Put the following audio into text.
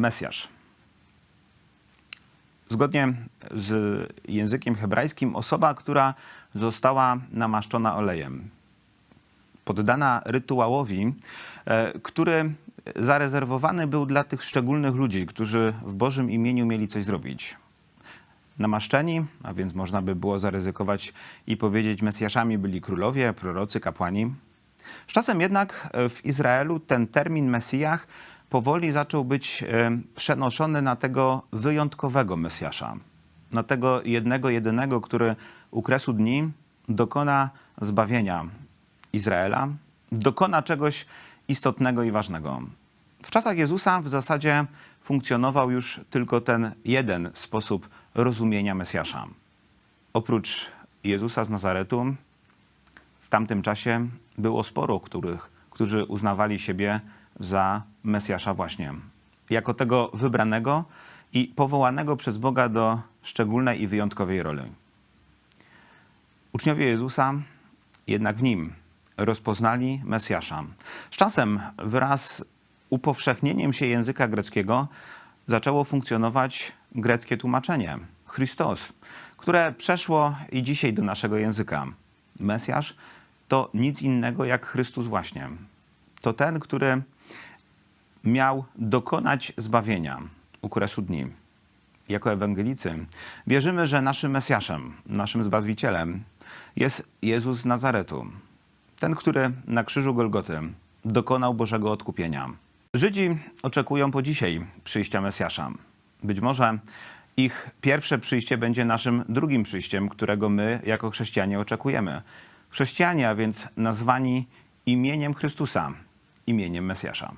Mesjasz. Zgodnie z językiem hebrajskim, osoba, która została namaszczona olejem, poddana rytuałowi, e, który zarezerwowany był dla tych szczególnych ludzi, którzy w Bożym imieniu mieli coś zrobić. Namaszczeni, a więc można by było zaryzykować i powiedzieć, Mesjaszami byli królowie, prorocy, kapłani. Z czasem jednak w Izraelu ten termin Mesjach powoli zaczął być przenoszony na tego wyjątkowego Mesjasza. Na tego jednego, jedynego, który u kresu dni dokona zbawienia Izraela, dokona czegoś istotnego i ważnego. W czasach Jezusa w zasadzie funkcjonował już tylko ten jeden sposób rozumienia Mesjasza. Oprócz Jezusa z Nazaretu, w tamtym czasie było sporo, których, którzy uznawali siebie za Mesjasza właśnie. Jako tego wybranego i powołanego przez Boga do szczególnej i wyjątkowej roli. Uczniowie Jezusa jednak w nim rozpoznali Mesjasza. Z czasem wraz upowszechnieniem się języka greckiego zaczęło funkcjonować greckie tłumaczenie Christos, które przeszło i dzisiaj do naszego języka. Mesjasz to nic innego jak Chrystus właśnie. To ten, który miał dokonać zbawienia u kresu dni. Jako ewangelicy wierzymy, że naszym Mesjaszem, naszym Zbawicielem jest Jezus z Nazaretu. Ten, który na krzyżu Golgoty dokonał Bożego odkupienia. Żydzi oczekują po dzisiaj przyjścia Mesjasza. Być może ich pierwsze przyjście będzie naszym drugim przyjściem, którego my jako chrześcijanie oczekujemy. Chrześcijanie, a więc nazwani imieniem Chrystusa, imieniem Mesjasza.